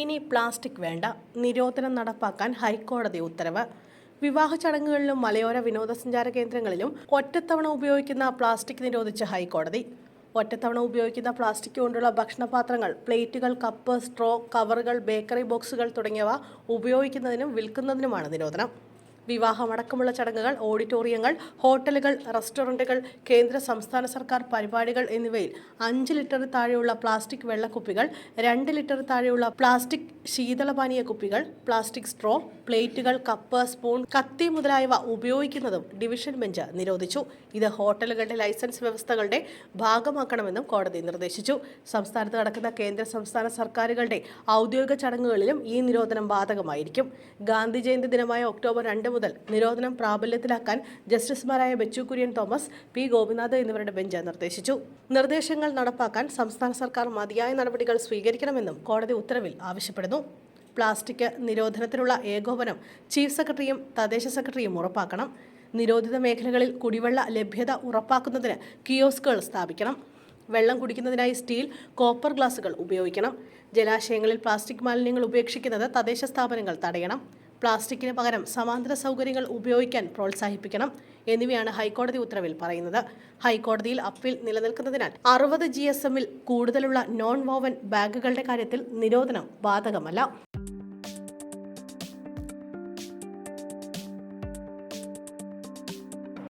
ഇനി പ്ലാസ്റ്റിക് വേണ്ട. നിരോധനം നടപ്പാക്കാൻ ഹൈക്കോടതി ഉത്തരവ്. വിവാഹ ചടങ്ങുകളിലും മലയോര വിനോദസഞ്ചാര കേന്ദ്രങ്ങളിലും ഒറ്റത്തവണ ഉപയോഗിക്കുന്ന പ്ലാസ്റ്റിക് നിരോധിച്ച ഹൈക്കോടതി. ഒറ്റത്തവണ ഉപയോഗിക്കുന്ന പ്ലാസ്റ്റിക് കൊണ്ടുള്ള ഭക്ഷണപാത്രങ്ങൾ പ്ലേറ്റുകൾ കപ്പ് സ്ട്രോ കവറുകൾ ബേക്കറി ബോക്സുകൾ തുടങ്ങിയവ ഉപയോഗിക്കുന്നതിനും വിൽക്കുന്നതിനുമാണ് നിരോധനം. വിവാഹമടക്കമുള്ള ചടങ്ങുകൾ ഓഡിറ്റോറിയങ്ങൾ ഹോട്ടലുകൾ റെസ്റ്റോറന്റുകൾ കേന്ദ്ര സംസ്ഥാന സർക്കാർ പരിപാടികൾ എന്നിവയിൽ അഞ്ച് ലിറ്റർ താഴെയുള്ള പ്ലാസ്റ്റിക് വെള്ളക്കുപ്പികൾ രണ്ട് ലിറ്റർ താഴെയുള്ള പ്ലാസ്റ്റിക് ശീതളപാനീയ കുപ്പികൾ പ്ലാസ്റ്റിക് സ്ട്രോ പ്ലേറ്റുകൾ കപ്പ് സ്പൂൺ കത്തി മുതലായവ ഉപയോഗിക്കുന്നതും ഡിവിഷൻ ബെഞ്ച് നിരോധിച്ചു. ഇത് ഹോട്ടലുകളുടെ ലൈസൻസ് വ്യവസ്ഥകളുടെ ഭാഗമാക്കണമെന്നും കോടതി നിർദ്ദേശിച്ചു. സംസ്ഥാനത്ത് നടക്കുന്ന കേന്ദ്ര സംസ്ഥാന സർക്കാരുകളുടെ ഔദ്യോഗിക ചടങ്ങുകളിലും ഈ നിരോധനം ബാധകമായിരിക്കും. ഗാന്ധി ജയന്തി ദിനമായ ഒക്ടോബർ രണ്ട് മുതൽ നിരോധനം പ്രാബല്യത്തിലാക്കാൻ ജസ്റ്റിസുമാരായ ബെച്ചു കുര്യൻ തോമസ് പി ഗോപിനാഥ് എന്നിവരുടെ ബെഞ്ച് നിർദ്ദേശിച്ചു. നിർദ്ദേശങ്ങൾ നടപ്പാക്കാൻ സംസ്ഥാന സർക്കാർ മതിയായ നടപടികൾ സ്വീകരിക്കണമെന്നും കോടതി ഉത്തരവിൽ ആവശ്യപ്പെടുന്നു. പ്ലാസ്റ്റിക് നിരോധനത്തിനുള്ള ഏകോപനം ചീഫ് സെക്രട്ടറിയും തദ്ദേശ സെക്രട്ടറിയും ഉറപ്പാക്കണം. നിരോധിത മേഖലകളിൽ കുടിവെള്ള ലഭ്യത ഉറപ്പാക്കുന്നതിന് കിയോസ്കുകൾ സ്ഥാപിക്കണം. വെള്ളം കുടിക്കുന്നതിനായി സ്റ്റീൽ കോപ്പർ ഗ്ലാസുകൾ ഉപയോഗിക്കണം. ജലാശയങ്ങളിൽ പ്ലാസ്റ്റിക് മാലിന്യങ്ങൾ ഉപേക്ഷിക്കുന്നത് തദ്ദേശ സ്ഥാപനങ്ങൾ തടയണം. പ്ലാസ്റ്റിക്കിന് പകരം സമാന്തര സൗകര്യങ്ങൾ ഉപയോഗിക്കാൻ പ്രോത്സാഹിപ്പിക്കണം എന്നിവയാണ് ഹൈക്കോടതി ഉത്തരവിൽ പറയുന്നത്. ഹൈക്കോടതിയിൽ അപ്പീൽ നിലനിൽക്കുന്നതിനാൽ അറുപത് ജി എസ് എമ്മിൽ കൂടുതലുള്ള നോൺ വോവൻ ബാഗുകളുടെ കാര്യത്തിൽ നിരോധനം ബാധകമല്ല.